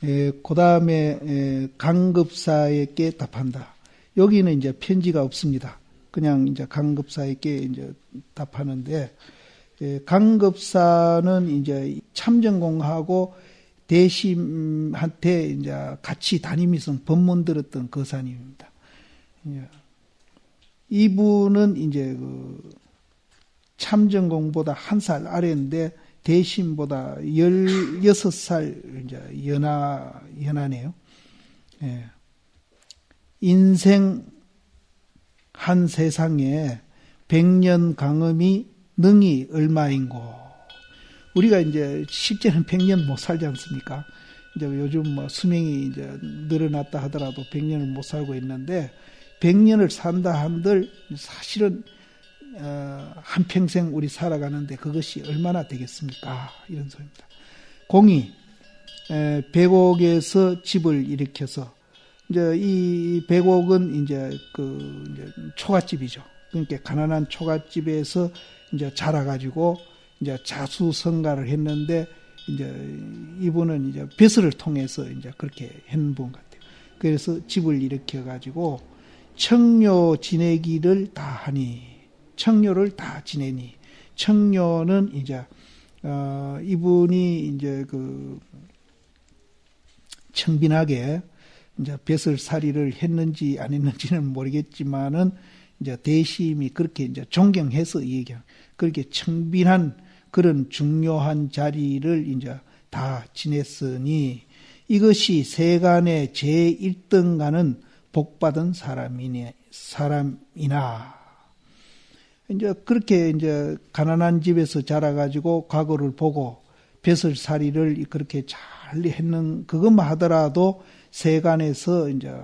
그 다음에 강급사에게 답한다. 여기는 이제 편지가 없습니다. 그냥 이제 강급사에게 이제 답하는데 강급사는 이제 참전공하고 대심한테 이제 같이 다니면서 법문 들었던 거사님입니다. 이분은 이제 그 참전공보다 한 살 아래인데 대신보다 16살 이제 연하, 연하네요. 예. 인생 한 세상에 백년 강음이 능이 얼마인고. 우리가 이제 실제는 백년 못 살지 않습니까? 이제 요즘 뭐 수명이 이제 늘어났다 하더라도 백년을 못 살고 있는데 백년을 산다 한들 사실은 어, 한평생 우리 살아가는데 그것이 얼마나 되겠습니까? 이런 소리입니다. 공이 백옥에서 집을 일으켜서 이제 이 백옥은 이제 그 이제 초가집이죠. 그러니까 가난한 초가집에서 이제 자라가지고 이제 자수성가를 했는데 이제 이분은 이제 벼슬을 통해서 이제 그렇게 했는 분 같아요. 그래서 집을 일으켜 가지고 청료 지내기를 다 하니 청료를 다 지내니. 청료는 이제 어, 이분이 이제 그 청빈하게 이제 벼슬살이를 했는지 안 했는지는 모르겠지만은 이제 대심이 그렇게 이제 존경해서 얘기한 그렇게 청빈한 그런 중요한 자리를 이제 다 지냈으니 이것이 세간의 제1등가는 복받은 사람이니 사람이나 이제 그렇게 이제 가난한 집에서 자라가지고 과거를 보고 벼슬살이를 그렇게 잘 했는 그것만 하더라도 세간에서 이제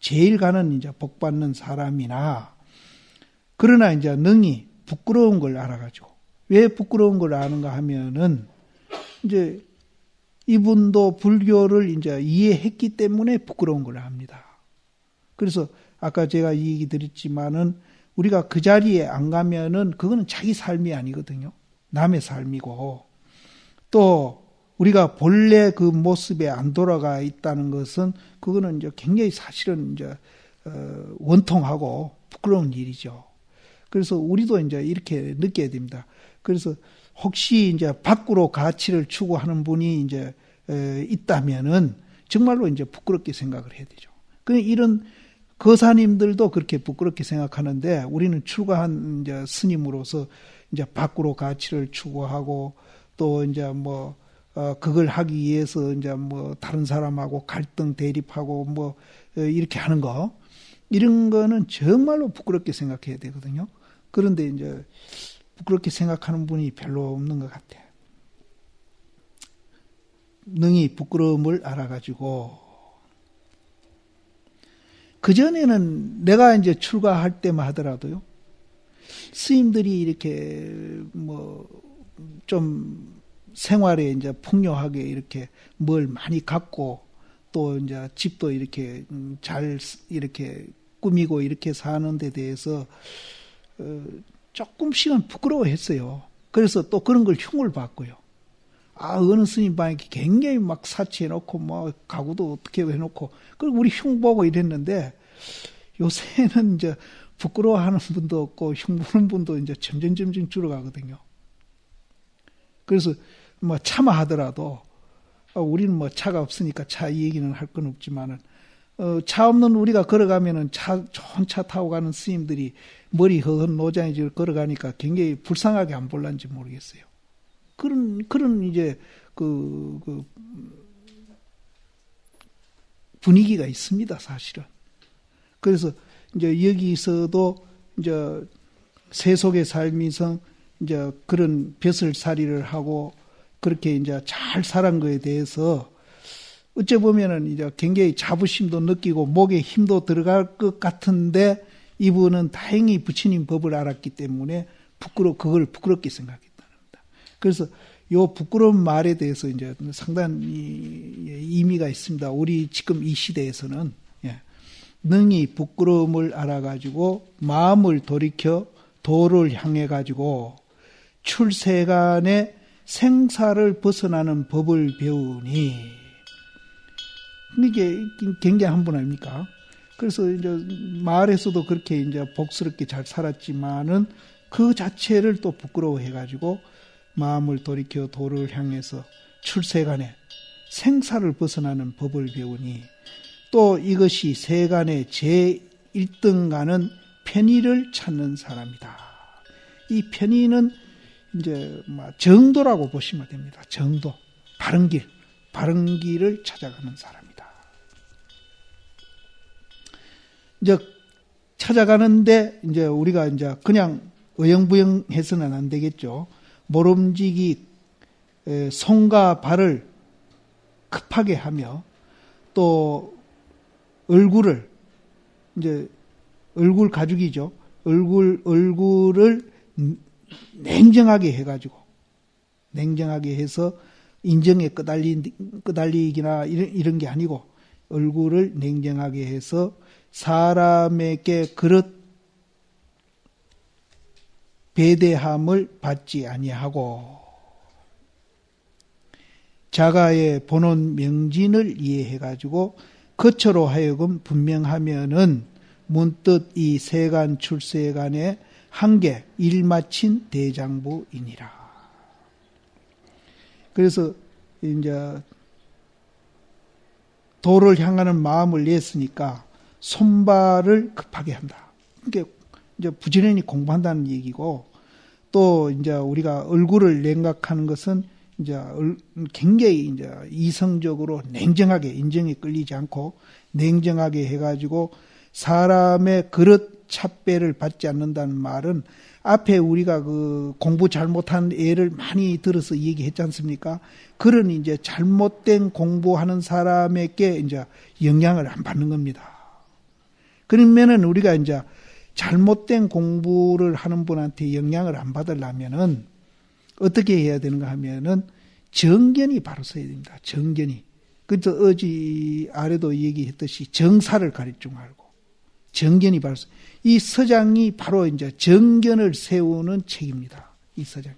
제일 가는 이제 복 받는 사람이나 그러나 이제 능히 부끄러운 걸 알아가지고 왜 부끄러운 걸 아는가 하면은 이제 이분도 불교를 이제 이해했기 때문에 부끄러운 걸 압니다. 그래서 아까 제가 이 얘기 드렸지만은 우리가 그 자리에 안 가면은 그거는 자기 삶이 아니거든요. 남의 삶이고 또 우리가 본래 그 모습에 안 돌아가 있다는 것은 그거는 이제 굉장히 사실은 이제 어, 원통하고 부끄러운 일이죠. 그래서 우리도 이제 이렇게 느껴야 됩니다. 그래서 혹시 이제 밖으로 가치를 추구하는 분이 이제 있다면은 정말로 이제 부끄럽게 생각을 해야 되죠. 그 이런 거사님들도 그렇게 부끄럽게 생각하는데 우리는 출가한 이제 스님으로서 이제 밖으로 가치를 추구하고 또 이제 뭐 어, 그걸 하기 위해서 이제 뭐 다른 사람하고 갈등 대립하고 뭐 어, 이렇게 하는 거 이런 거는 정말로 부끄럽게 생각해야 되거든요. 그런데 이제 부끄럽게 생각하는 분이 별로 없는 것 같아요. 능히 부끄러움을 알아가지고 그전에는 내가 이제 출가할 때만 하더라도요. 스님들이 이렇게 뭐 좀 생활에 이제 풍요하게 이렇게 뭘 많이 갖고 또 이제 집도 이렇게 잘 이렇게 꾸미고 이렇게 사는 데 대해서 어 조금씩은 부끄러워했어요. 그래서 또 그런 걸 흉을 받고요. 아, 어느 스님 방에 굉장히 막 사치해놓고, 뭐, 가구도 어떻게 해놓고, 그리고 우리 흉 보고 이랬는데, 요새는 이제 부끄러워하는 분도 없고, 흉 보는 분도 이제 점점 점점 줄어가거든요. 그래서 뭐 차마 하더라도, 어, 우리는 뭐 차가 없으니까 차 얘기는 할 건 없지만은, 어, 차 없는 우리가 걸어가면은 차, 좋은 차 타고 가는 스님들이 머리 허흔 노장에 걸어가니까 굉장히 불쌍하게 안 볼란지 모르겠어요. 그런, 그런 이제 그, 그, 분위기가 있습니다, 사실은. 그래서 이제 여기서도 이제 세속의 삶이서 이제 그런 벼슬살이를 하고 그렇게 이제 잘 살은 거에 대해서 어째 보면은 이제 굉장히 자부심도 느끼고 목에 힘도 들어갈 것 같은데 이분은 다행히 부처님 법을 알았기 때문에 부끄러 그걸 부끄럽게 생각했답니다. 그래서 요 부끄러운 말에 대해서 이제 상당히 의미가 있습니다. 우리 지금 이 시대에서는 예. 능히 부끄러움을 알아가지고 마음을 돌이켜 도를 향해 가지고 출세간의 생사를 벗어나는 법을 배우니 이게 굉장한 분 아닙니까? 그래서 이제 마을에서도 그렇게 이제 복스럽게 잘 살았지만은 그 자체를 또 부끄러워해가지고 마음을 돌이켜 도를 향해서 출세간에 생사를 벗어나는 법을 배우니 또 이것이 세간의 제1등가는 편의를 찾는 사람이다. 이 편의는 이제 정도라고 보시면 됩니다. 정도. 바른 길, 바른 길을 찾아가는 사람이다. 이제 찾아가는데 이제 우리가 이제 그냥 어영부영 해서는 안 되겠죠. 모름지기 손과 발을 급하게 하며 또 얼굴을 이제 얼굴 가죽이죠. 얼굴 얼굴을 냉정하게 해가지고 냉정하게 해서 인정에 끄달리, 끄달리기나 이런, 이런 게 아니고 얼굴을 냉정하게 해서 사람에게 그릇 배대함을 받지 아니하고 자가의 본원 명진을 이해해 가지고 거처로 하여금 분명하면은 문득 이 세간 출세간의 한계 일마친 대장부이니라. 그래서 이제 도를 향하는 마음을 냈으니까 손발을 급하게 한다. 그게 이제 부지런히 공부한다는 얘기고 또 이제 우리가 얼굴을 냉각하는 것은 이제 굉장히 이제 이성적으로 냉정하게 인정에 끌리지 않고 냉정하게 해가지고 사람의 그릇 찻배를 받지 않는다는 말은 앞에 우리가 그 공부 잘못한 애를 많이 들어서 얘기했지 않습니까? 그런 이제 잘못된 공부하는 사람에게 이제 영향을 안 받는 겁니다. 그러면은 우리가 이제 잘못된 공부를 하는 분한테 영향을 안 받으려면은 어떻게 해야 되는가 하면은 정견이 바로 서야 됩니다. 정견이. 그래서 어제 아래도 얘기했듯이 정사를 가르쳐 알고 정견이 바로 서. 이 서장이 바로 이제 정견을 세우는 책입니다. 이 서장이.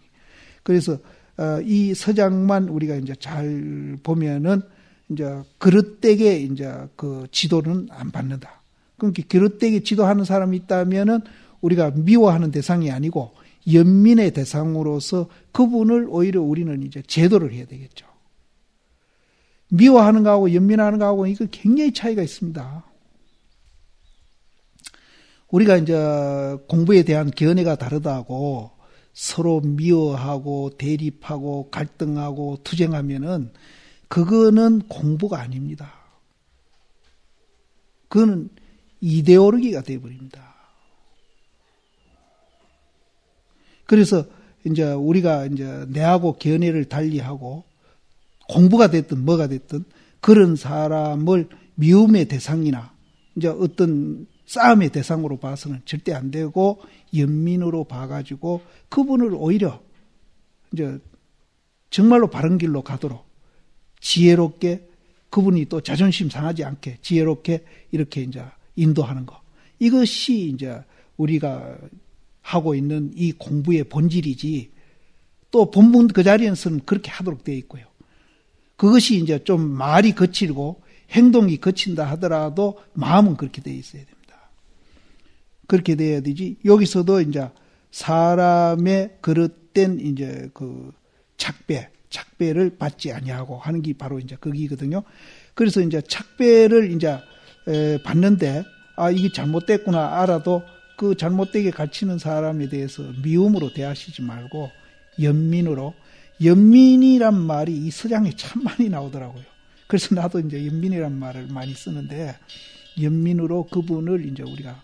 그래서 어, 이 서장만 우리가 이제 잘 보면은 이제 그릇되게 이제 그 지도는 안 받는다. 그러니까 그릇되게 지도하는 사람이 있다면은 우리가 미워하는 대상이 아니고 연민의 대상으로서 그분을 오히려 우리는 이제 제도를 해야 되겠죠. 미워하는 거하고 연민하는 거하고 이거 굉장히 차이가 있습니다. 우리가 이제 공부에 대한 견해가 다르다고 서로 미워하고 대립하고 갈등하고 투쟁하면은 그거는 공부가 아닙니다. 그거는 이데올로기가 되어버립니다. 그래서 이제 우리가 이제 내하고 견해를 달리하고 공부가 됐든 뭐가 됐든 그런 사람을 미움의 대상이나 이제 어떤 싸움의 대상으로 봐서는 절대 안 되고 연민으로 봐가지고 그분을 오히려 이제 정말로 바른 길로 가도록 지혜롭게 그분이 또 자존심 상하지 않게 지혜롭게 이렇게 이제 인도하는 거. 이것이 이제 우리가 하고 있는 이 공부의 본질이지 또 본문 그 자리에서는 그렇게 하도록 되어 있고요. 그것이 이제 좀 말이 거칠고 행동이 거친다 하더라도 마음은 그렇게 되어 있어야 됩니다. 그렇게 돼야 되지. 여기서도 이제 사람의 그릇된 이제 그 착배, 착배를 받지 아니하고 하는 게 바로 이제 거기거든요. 그래서 이제 착배를 이제 받는데 아 이게 잘못됐구나 알아도 그 잘못되게 가르치는 사람에 대해서 미움으로 대하시지 말고 연민으로 연민이란 말이 이 서장에 참 많이 나오더라고요. 그래서 나도 이제 연민이란 말을 많이 쓰는데 연민으로 그분을 이제 우리가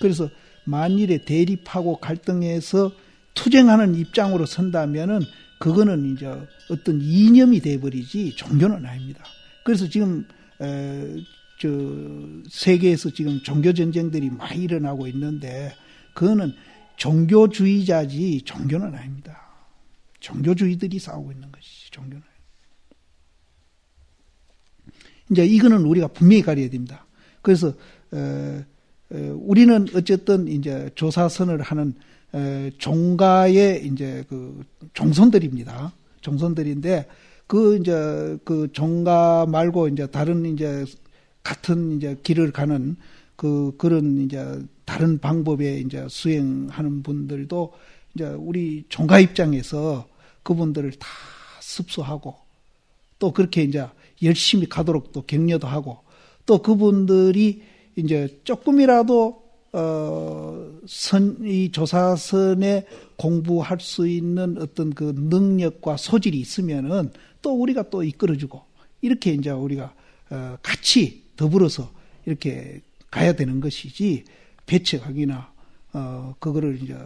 그래서 만일에 대립하고 갈등해서 투쟁하는 입장으로 선다면은 그거는 이제 어떤 이념이 돼버리지 종교는 아닙니다. 그래서 지금 에, 저 세계에서 지금 종교 전쟁들이 많이 일어나고 있는데 그거는 종교주의자지 종교는 아닙니다. 종교주의들이 싸우고 있는 것이지 종교는. 이제 이거는 우리가 분명히 가려야 됩니다. 그래서 에, 우리는 어쨌든 이제 조사선을 하는 종가의 이제 그 종선들입니다. 종선들인데 그 이제 그 종가 말고 이제 다른 이제 같은 이제 길을 가는 그 그런 이제 다른 방법에 이제 수행하는 분들도 이제 우리 종가 입장에서 그분들을 다 습수하고 또 그렇게 이제 열심히 가도록 또 격려도 하고 또 그분들이 이제 조금이라도 어, 선, 이 조사선에 공부할 수 있는 어떤 그 능력과 소질이 있으면은 또 우리가 또 이끌어주고 이렇게 이제 우리가 어, 같이 더불어서 이렇게 가야 되는 것이지 배척하기나 어, 그거를 이제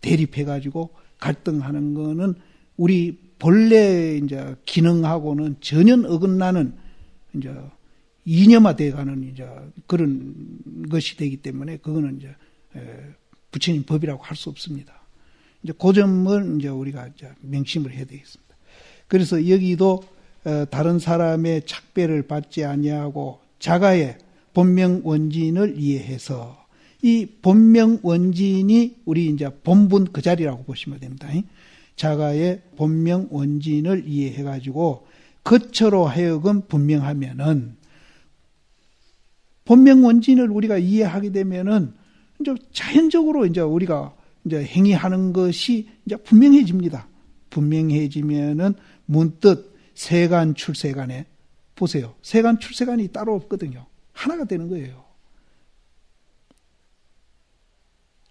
대립해 가지고 갈등하는 거는 우리 본래 이제 기능하고는 전혀 어긋나는 이제 이념화돼 가는 이제 그런 것이 되기 때문에 그거는 이제 부처님 법이라고 할 수 없습니다. 이제 그 점을 이제 우리가 이제 명심을 해야 되겠습니다. 그래서 여기도 어, 다른 사람의 착배를 받지 아니하고 자가의 본명 원진을 이해해서 이 본명 원진이 우리 이제 본분 그 자리라고 보시면 됩니다. 자가의 본명 원진을 이해해 가지고 거처로 하여금 분명하면은 본명 원진을 우리가 이해하게 되면은 이제 자연적으로 이제 우리가 이제 행위하는 것이 이제 분명해집니다. 분명해지면은 문득 세간 출세간에 보세요. 세간 출세간이 따로 없거든요. 하나가 되는 거예요.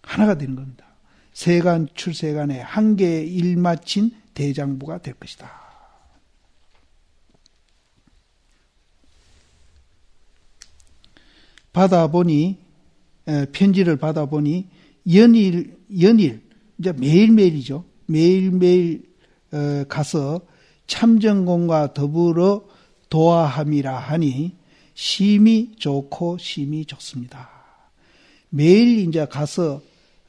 하나가 되는 겁니다. 세간 출세간에 한 개의 일마친 대장부가 될 것이다. 받아보니 편지를 받아보니 연일 연일 이제 매일매일이죠. 매일매일 어, 가서 참정공과 더불어 도화함이라 하니 심이 좋고 심이 좋습니다. 매일 이제 가서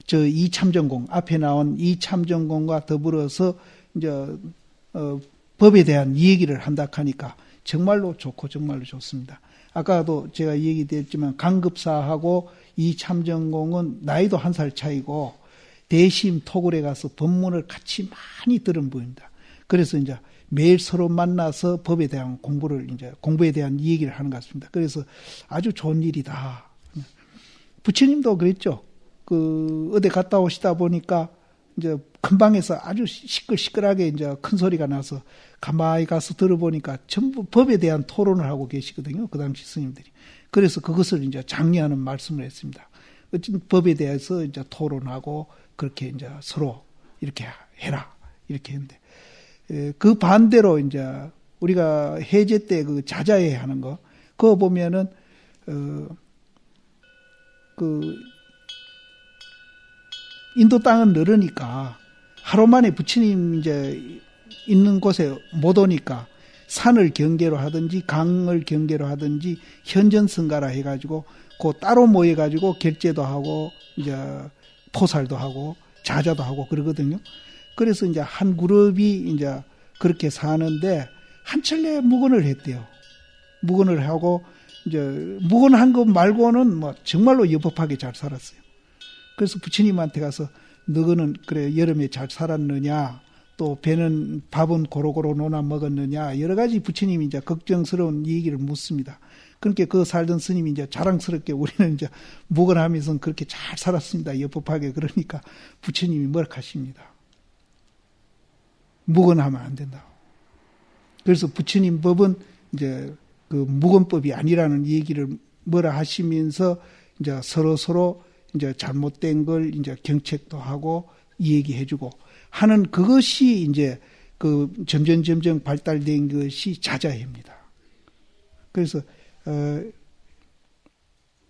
저 이참전공 앞에 나온 이참전공과 더불어서 이제 어, 법에 대한 얘기를 한다 하니까 정말로 좋고 정말로 좋습니다. 아까도 제가 얘기드렸지만 강급사하고 이참전공은 나이도 한 살 차이고 대심 토굴에 가서 법문을 같이 많이 들은 분입니다. 그래서 이제 매일 서로 만나서 법에 대한 공부를 이제 공부에 대한 얘기를 하는 것 같습니다. 그래서 아주 좋은 일이다. 부처님도 그랬죠. 그 어디 갔다 오시다 보니까 이제 큰 방에서 아주 시끌시끌하게 이제 큰 소리가 나서 가만히 가서 들어보니까 전부 법에 대한 토론을 하고 계시거든요. 그 당시 스님들이. 그래서 그것을 이제 장려하는 말씀을 했습니다. 어쨌든 법에 대해서 이제 토론하고 그렇게 이제 서로 이렇게 해라. 이렇게 했는데. 그 반대로 이제 우리가 해제 때 그 자자해 하는 거, 그거 보면은, 어, 그 인도 땅은 늘으니까 하루 만에 부처님 이제 있는 곳에 못 오니까 산을 경계로 하든지 강을 경계로 하든지 현전승가라 해가지고 그 따로 모여가지고 결제도 하고 이제 포살도 하고 자자도 하고 그러거든요. 그래서 이제 한 그룹이 이제 그렇게 사는데 한 찰내 묵언을 했대요. 묵언을 하고 이제 묵언한 것 말고는 뭐 정말로 여법하게 잘 살았어요. 그래서 부처님한테 가서 너는 그래 여름에 잘 살았느냐 또 배는 밥은 고루고루 노나 먹었느냐 여러 가지 부처님이 이제 걱정스러운 얘기를 묻습니다. 그렇게 그 살던 스님이 이제 자랑스럽게 우리는 이제 묵언하면서 그렇게 잘 살았습니다. 여법하게 그러니까 부처님이 뭘 하십니다. 묵언하면 안 된다. 그래서 부처님 법은 이제 그 묵언법이 아니라는 얘기를 뭐라 하시면서 이제 서로 서로 이제 잘못된 걸 이제 경책도 하고 얘기해주고 하는 그것이 이제 그 점점 점점 발달된 것이 자자입니다. 그래서 어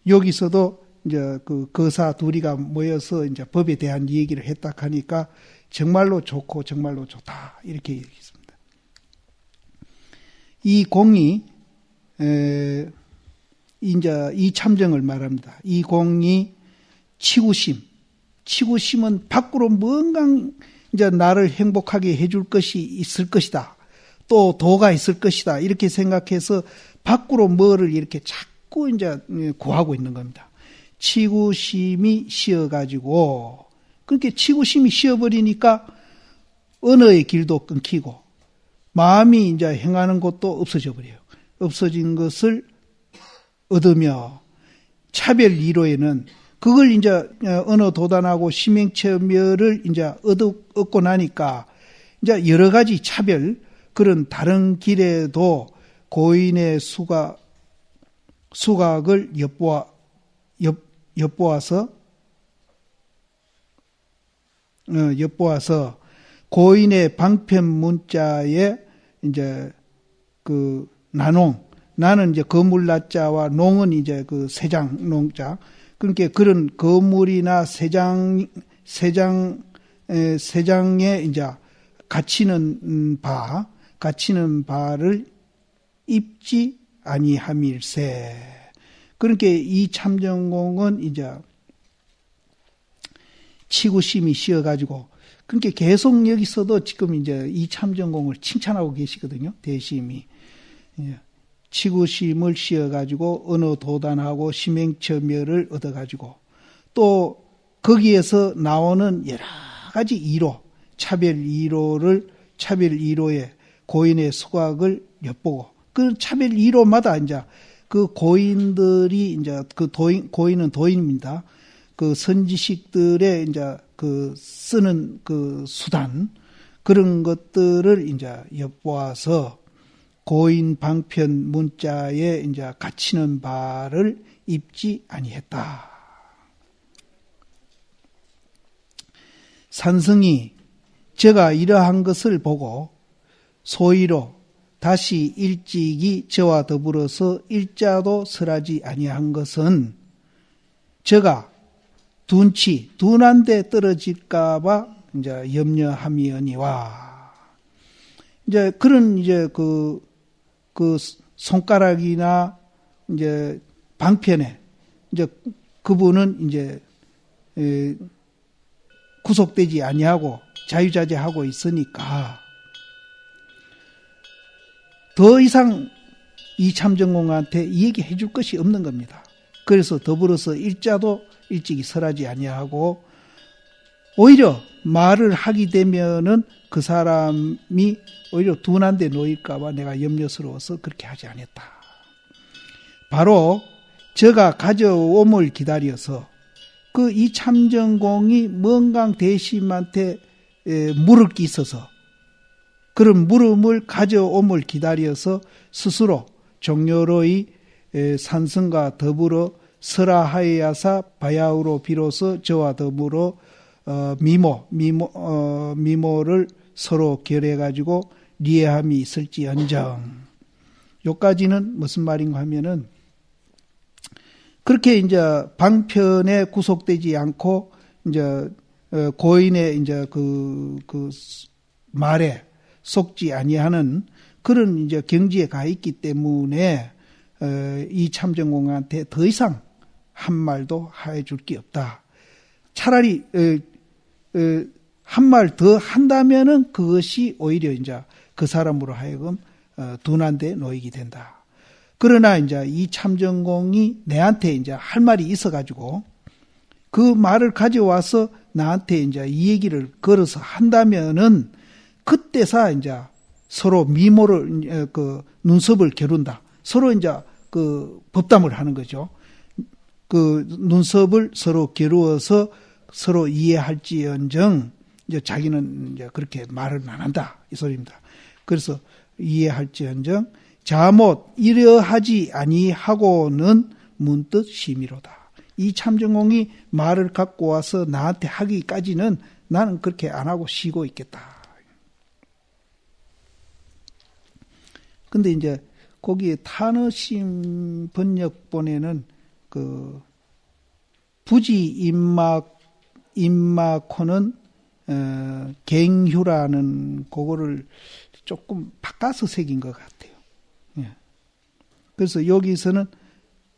여기서도 이제 그 거사 둘이가 모여서 이제 법에 대한 얘기를 했다 하니까 정말로 좋고 정말로 좋다 이렇게 얘기했습니다. 이 공이 에 이제 이 참정을 말합니다. 이 공이 치구심. 치구심은 밖으로 뭔가 이제 나를 행복하게 해줄 것이 있을 것이다. 또 도가 있을 것이다. 이렇게 생각해서 밖으로 뭐를 이렇게 자꾸 이제 구하고 있는 겁니다. 치구심이 쉬어가지고, 그렇게 치구심이 쉬어버리니까 언어의 길도 끊기고, 마음이 이제 행하는 것도 없어져 버려요. 없어진 것을 얻으며 차별 이로에는 그걸 이제 언어 도단하고 심행체멸을 이제 얻고 나니까 이제 여러 가지 차별 그런 다른 길에도 고인의 수가 수각을 엿보아 엿, 엿보아서 어, 엿보아서 고인의 방편 문자에 이제 그 나농 나는 이제 거물 나자와 농은 이제 그 세장 농자 그러니까 그런 거물이나 세장 세장 세장에 이제 갇히는 바 갇히는 바를 입지 아니함일세. 그러니까 이 참정공은 이제 치구심이 씌어가지고 그러니까 계속 여기서도 지금 이제 이 참정공을 칭찬하고 계시거든요. 대심이. 예. 치구심을 씌어가지고 언어 도단하고 심행처멸을 얻어가지고 또 거기에서 나오는 여러 가지 이로, 차별 이로를, 차별 이로에 고인의 수각을 엿보고 그 차별 1호마다 이제 그 고인들이 이제 그 도인, 고인은 도인입니다. 그 선지식들의 이제 그 쓰는 그 수단 그런 것들을 이제 엿보아서 고인 방편 문자에 이제 갇히는 바를 입지 아니했다. 산성이 제가 이러한 것을 보고 소위로 다시 일찍이 저와 더불어서 일자도 설하지 아니한 것은 저가 둔치 둔한 데 떨어질까봐 이제 염려함이니와 이제 그런 이제 그, 그 손가락이나 이제 방편에 이제 그분은 이제 구속되지 아니하고 자유자재하고 있으니까 더 이상 이 참정공한테 얘기해 줄 것이 없는 겁니다. 그래서 더불어서 일자도 일찍이 설하지 아니하고 오히려 말을 하게 되면은 그 사람이 오히려 둔한 데 놓일까봐 내가 염려스러워서 그렇게 하지 않았다. 바로 저가 가져옴을 기다려서 그 이 참정공이 뭔가 대심한테 물을 게 있어서 그런 물음을 가져옴을 기다려서 스스로 종료로의 산성과 더불어 설하하야사 바야우로 비로소 저와 더불어 어, 미모 미모 어, 미모를 서로 결해 가지고 리해함이 있을지언정. 요까지는 무슨 말인가 하면은 그렇게 이제 방편에 구속되지 않고 이제 어, 고인의 이제 그, 그 말에 속지 아니하는 그런 이제 경지에 가 있기 때문에 어, 이 참정공한테 더 이상 한 말도 해줄 게 없다. 차라리 어, 어, 한말 더 한다면은 그것이 오히려 이제 그 사람으로 하여금 둔한 데 놓이게 된다. 그러나 이제 이 참정공이 내한테 이제 할 말이 있어 가지고 그 말을 가져와서 나한테 이제 이 얘기를 걸어서 한다면은 그때사 이제 서로 미모를 어, 그 눈썹을 겨룬다. 서로 이제 그 법담을 하는 거죠. 그 눈썹을 서로 겨루어서 서로 이해할지언정 이제 자기는 이제 그렇게 말을 안 한다 이 소리입니다. 그래서 이해할지언정 자못 이러하지 아니하고는 문득 심의로다. 이 참정공이 말을 갖고 와서 나한테 하기까지는 나는 그렇게 안 하고 쉬고 있겠다. 근데 이제 거기에 타너심 번역본에는 그 부지 임막 임마코는 어, 갱휴라는 그거를 조금 바꿔서 새긴 것 같아요. 예. 그래서 여기서는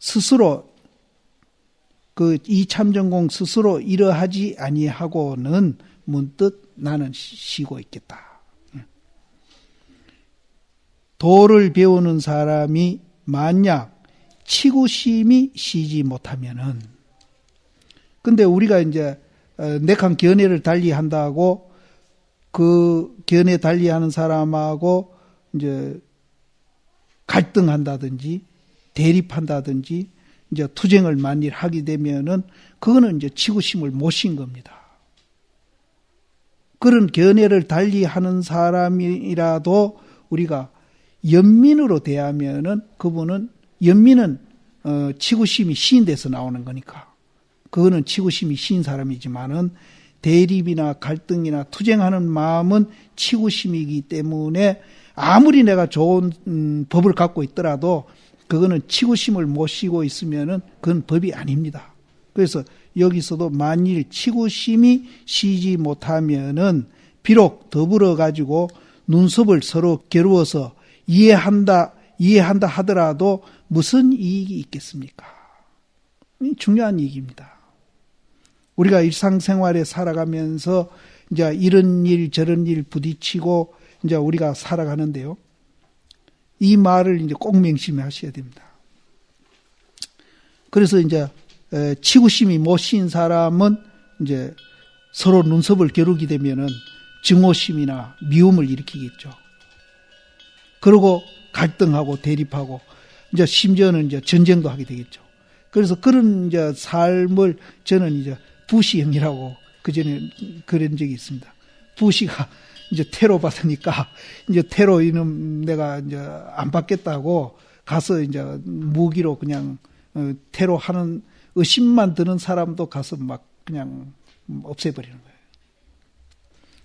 스스로 그 이참전공 스스로 이러하지 아니하고는 문득 나는 쉬고 있겠다. 도를 배우는 사람이 만약 치구심이 쉬지 못하면은 근데 우리가 이제 내칸 어, 견해를 달리한다고 그 견해 달리하는 사람하고 이제 갈등한다든지 대립한다든지 이제 투쟁을 만일 하게 되면은 그거는 이제 치구심을 못신 겁니다. 그런 견해를 달리 하는 사람이라도 우리가 연민으로 대하면은 그분은 연민은 어, 치구심이 시인돼서 나오는 거니까 그거는 치구심이 시인 사람이지만은 대립이나 갈등이나 투쟁하는 마음은 치구심이기 때문에 아무리 내가 좋은 음, 법을 갖고 있더라도 그거는 치구심을 못 쉬고 있으면은 그건 법이 아닙니다. 그래서 여기서도 만일 치구심이 쉬지 못하면은 비록 더불어 가지고 눈썹을 서로 겨루어서 이해한다 이해한다 하더라도 무슨 이익이 있겠습니까? 이 중요한 이익입니다. 우리가 일상생활에 살아가면서 이제 이런 일 저런 일 부딪히고 이제 우리가 살아가는데요. 이 말을 이제 꼭 명심하셔야 됩니다. 그래서 이제 치구심이 못신 사람은 이제 서로 눈썹을 겨루게 되면은 증오심이나 미움을 일으키겠죠. 그리고 갈등하고 대립하고 이제 심지어는 이제 전쟁도 하게 되겠죠. 그래서 그런 이제 삶을 저는 이제 부시 형이라고 그 전에 그런 적이 있습니다. 부시가 이제 테러 받으니까 이제 테러 이놈 내가 이제 안 받겠다고 가서 이제 무기로 그냥 어, 테러 하는 의심만 드는 사람도 가서 막 그냥 없애버리는 거예요.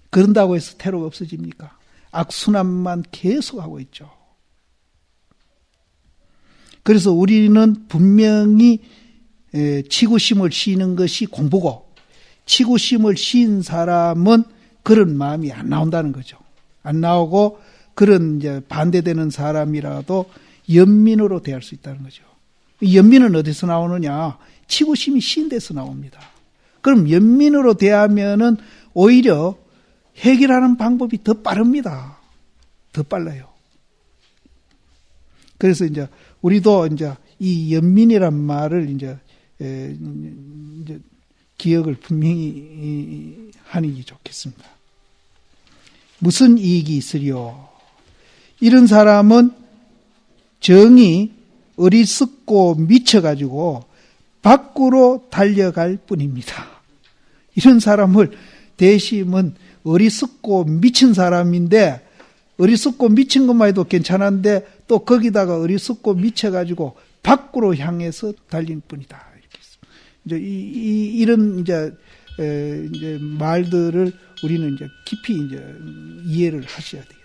그런다고 해서 테러가 없어집니까? 악순환만 계속하고 있죠. 그래서 우리는 분명히 치구심을 쉬는 것이 공부고 치구심을 쉰 사람은 그런 마음이 안 나온다는 거죠. 안 나오고 그런 이제 반대되는 사람이라도 연민으로 대할 수 있다는 거죠. 연민은 어디서 나오느냐? 치구심이 쉰 데서 나옵니다. 그럼 연민으로 대하면은 오히려 해결하는 방법이 더 빠릅니다. 더 빨라요. 그래서 이제 우리도 이제 이 연민이란 말을 이제, 에, 이제 기억을 분명히 하는 게 좋겠습니다. 무슨 이익이 있으리요? 이런 사람은 정이 어리석고 미쳐가지고 밖으로 달려갈 뿐입니다. 이런 사람을 대심은 어리석고 미친 사람인데 어리석고 미친 것만 해도 괜찮은데 또 거기다가 어리석고 미쳐가지고 밖으로 향해서 달린 뿐이다. 이렇게 이제 이, 이 이런 이제 에, 이제 말들을 우리는 이제 깊이 이제 이해를 하셔야 돼요.